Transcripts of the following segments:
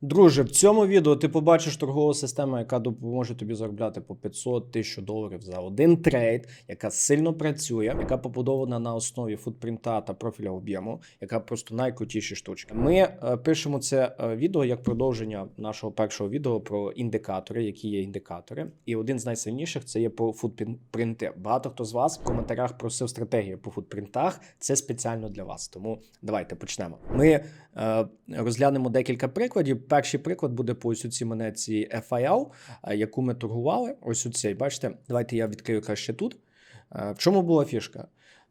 Друже, в цьому відео ти побачиш торгову систему, яка допоможе тобі заробляти по 500 тисяч доларів за один трейд, яка сильно працює, яка побудована на основі футпринта та профіля об'єму, яка просто найкрутіші штучки. Ми е, пишемо це е, відео як продовження нашого першого відео про індикатори, які є індикатори. І один з найсильніших це є по футпринти. Багато хто з вас в коментарях просив стратегію по футпринтах. Це спеціально для вас. Тому давайте почнемо. Ми е, розглянемо декілька прикладів. Перший приклад буде по ось цій монетці FIL, е, яку ми торгували. Ось у цей. Бачите, давайте я відкрию краще тут. Е, В чому була фішка?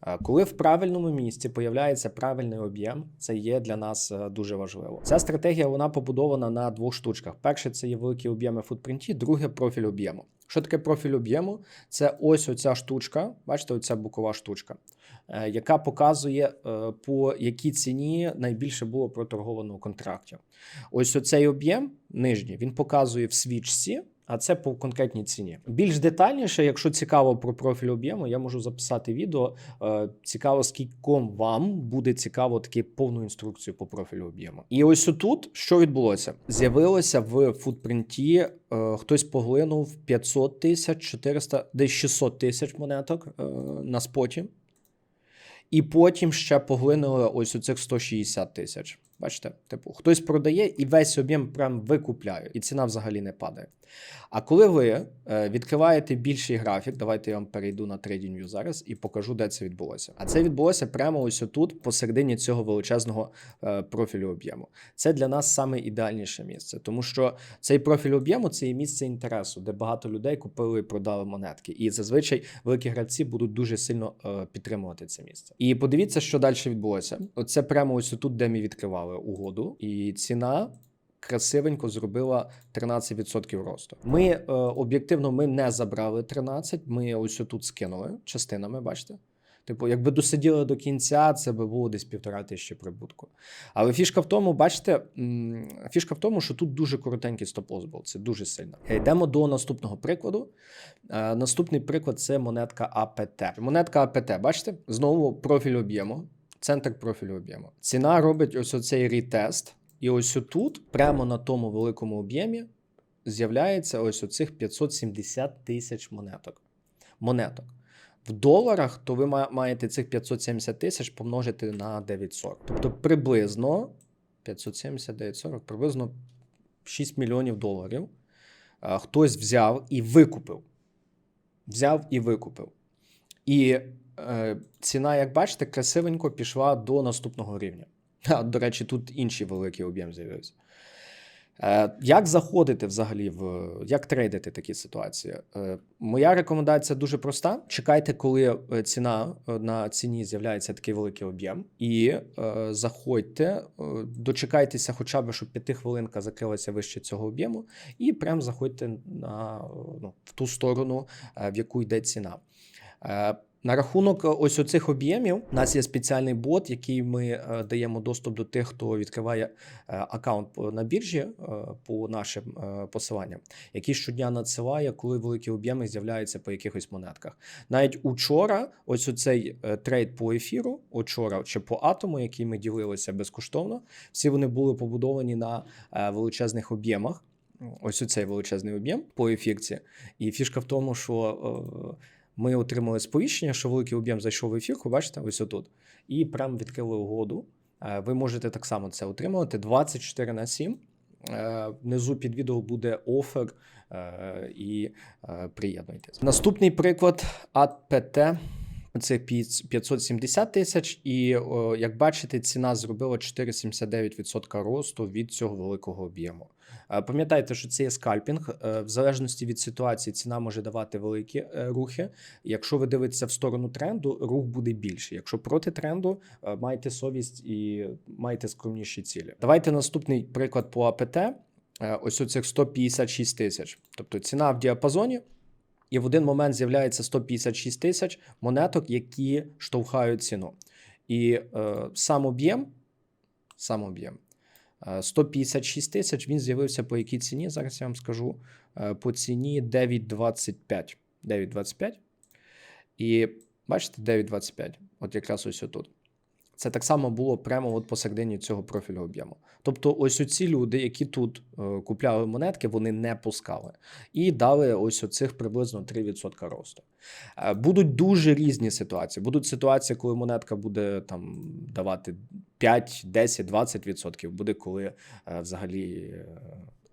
Е, Коли в правильному місці появляється правильний об'єм, це є для нас дуже важливо. Ця стратегія вона побудована на двох штучках. Перше, це є великі об'єми футпринті, друге профіль об'єму. Що таке профіль об'єму? Це ось оця штучка, бачите, оця бокова штучка, е, яка показує, е, по якій ціні найбільше було проторговано контрактів. Ось оцей об'єм нижній, він показує в свічці. А це по конкретній ціні. Більш детальніше, якщо цікаво про профіль об'єму, я можу записати відео. Е, Цікаво, скільком вам буде цікаво таки повну інструкцію по профілю об'єму. І ось тут що відбулося? З'явилося в футпринті. е, Хтось поглинув 500 тисяч, 400, десь 600 тисяч монеток е, на споті. І потім ще поглинули ось у цих 160 тисяч. Бачите, типу, хтось продає і весь об'єм прям викупляє, і ціна взагалі не падає. А коли ви е, відкриваєте більший графік, давайте я вам перейду на TradingView зараз і покажу, де це відбулося. А це відбулося прямо ось тут, посередині цього величезного е, профілю об'єму. Це для нас саме ідеальніше місце, тому що цей профіль об'єму це є місце інтересу, де багато людей купили і продали монетки. І зазвичай великі гравці будуть дуже сильно е, підтримувати це місце. І подивіться, що далі відбулося. Оце прямо ось тут, де ми відкривали угоду, і ціна. Красивенько зробила 13% росту. Ми е, об'єктивно ми не забрали 13, Ми ось тут скинули частинами. Бачите? Типу, якби досиділи до кінця, це би було десь півтора тисячі прибутку. Але фішка в тому, бачите, фішка в тому, що тут дуже коротенький стоп-лосс був. Це дуже сильно. Йдемо до наступного прикладу. Е, наступний приклад це монетка АПТ. Монетка АПТ, бачите? Знову профіль об'єму. Центр профілю об'єму. Ціна робить ось оцей рітест. І ось тут, прямо на тому великому об'ємі, з'являється ось оцих 570 тисяч монеток. монеток. В доларах, то ви маєте цих 570 тисяч помножити на 940. Тобто приблизно 570 940, приблизно 6 мільйонів доларів. Хтось взяв і викупив. Взяв і викупив. І ціна, як бачите, красивенько пішла до наступного рівня. До речі, тут інший великий об'єм з'явився. Е, як заходити взагалі в як трейдити такі ситуації? Е, моя рекомендація дуже проста: чекайте, коли е, ціна е, на ціні з'являється такий великий об'єм, і е, заходьте, е, дочекайтеся, хоча б щоб п'ятихвилинка закрилася вище цього об'єму, і прям заходьте на е, ну, в ту сторону, е, в яку йде ціна. На рахунок е, ось оцих об'ємів, у нас є спеціальний бот, який ми е, даємо доступ до тих, хто відкриває е, аккаунт на біржі по нашим посиланням, який щодня надсилає, коли великі об'єми з'являються по якихось монетках. Навіть учора, ось оцей трейд по ефіру, учора чи по атому, який ми ділилися безкоштовно, всі вони були побудовані на величезних об'ємах. Ось оцей величезний об'єм по ефірці. І фішка в тому, що. Ми отримали сповіщення, що великий об'єм зайшов в ефір, бачите, ось отут. І прям відкрили угоду. Е, Ви можете так само це отримувати 24 на 7. Е, Внизу під відео буде офер е, і приєднуйтесь. Наступний приклад АПТ. Це 570 тисяч, і о, як бачите, ціна зробила 4,79% росту від цього великого об'єму. Е, Пам'ятайте, що це є скальпінг. Е, В залежності від ситуації ціна може давати великі е, рухи. Якщо ви дивитеся в сторону тренду, рух буде більший. Якщо проти тренду, е, майте совість і майте скромніші цілі. Давайте наступний приклад по АПТ. Е, Ось оцих 156 тисяч. Тобто ціна в діапазоні. І в один момент з'являється 156 тисяч монеток, які штовхають ціну. І е, сам об'єм, сам об'єм е, 156 тисяч, він з'явився по якій ціні? Зараз я вам скажу. Е, по ціні 9,25. 9,25. І бачите, 9,25. От якраз ось отут. Це так само було прямо от посередині цього профілю об'єму. Тобто, ось оці люди, які тут е, купляли монетки, вони не пускали і дали ось оцих приблизно 3% росту. Е, Будуть дуже різні ситуації. Будуть ситуації, коли монетка буде там давати 5, 10, 20%. Буде коли е, взагалі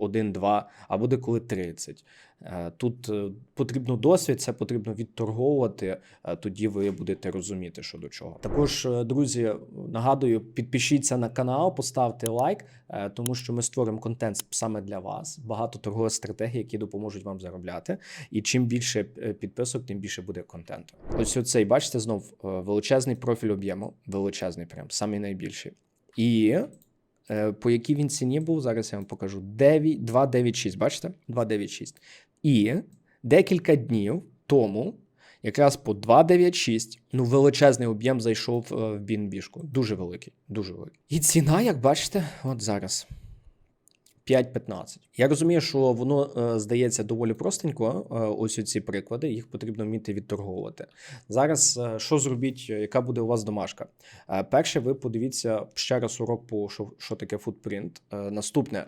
1-2, а буде коли 30. Е, Тут е, потрібно досвід, це потрібно відторговувати. е, Тоді ви будете розуміти, що до чого. Також, друзі, нагадую, підпишіться на канал, поставте лайк, тому що ми створимо контент саме для вас. Багато торгових стратегій, які допоможуть вам заробляти. І чим більше підписок, тим більше буде контенту. Ось оцей, бачите, знов величезний профіль об'єму, величезний, прям самий найбільший. І по якій він ціні був, зараз я вам покажу. 9, 296, бачите? 296. І декілька днів тому, якраз по 296, ну величезний об'єм зайшов е, в бінбішку. Дуже великий, дуже великий. І ціна, як бачите, от зараз. 5-15. Я розумію, що воно е, здається доволі простенько. е, Ось ці приклади, їх потрібно вміти відторговувати. Зараз е, що зробіть, яка буде у вас домашка? Перше, ви подивіться ще раз урок по що, що таке футпринт. Наступне.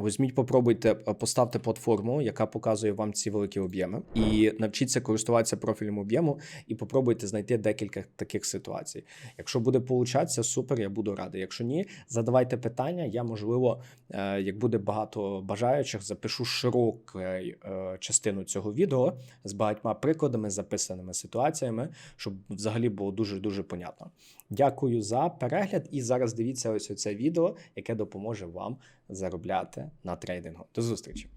Візьміть, попробуйте, е, поставте платформу, яка показує вам ці великі об'єми, і навчіться користуватися профілем об'єму, і попробуйте знайти декілька таких ситуацій. Якщо буде получатися, супер, я буду радий. Якщо ні, задавайте питання. Я можливо, е, як буде багато бажаючих, запишу широку е, частину цього відео з багатьма прикладами, записаними ситуаціями, щоб взагалі було дуже дуже понятно. Дякую за перегляд. І зараз дивіться ось це відео, яке допоможе вам заробляти на трейдингу. До зустрічі!